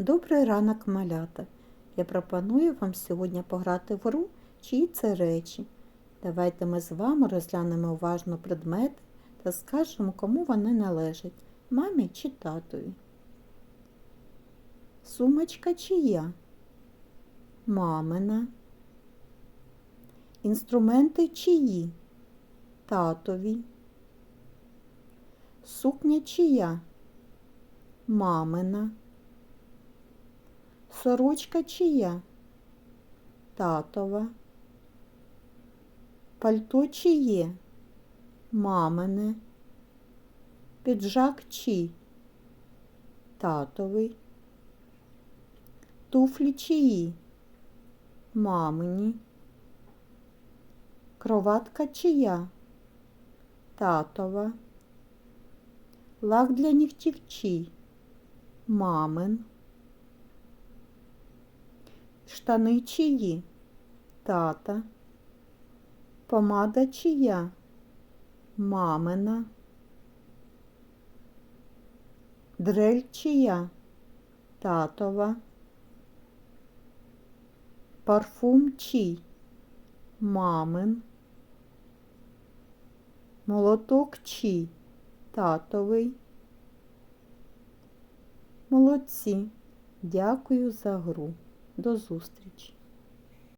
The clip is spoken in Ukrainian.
Добрий ранок, малята! Я пропоную вам сьогодні пограти в гру «Чиї це речі. Давайте ми з вами розглянемо уважно предмети та скажемо, кому вони належать мамі чи татові. Сумочка чия? Мамина. Інструменти чиї? Татові. Сукня чия? Мамина. Сорочка чия? Татова. Пальто чиє? Мамине. Піджак чий? Татовий. Туфлі чиї? Мамині. Кроватка чия? Татова. Лак для нігтів чий? Мамин. Штани чиї? Тата. Помада чия? Мамина. Дрель чия? Татова. Парфум чий? Мамин. Молоток чий? Татовий. Молодці. Дякую за гру. До зустрічі!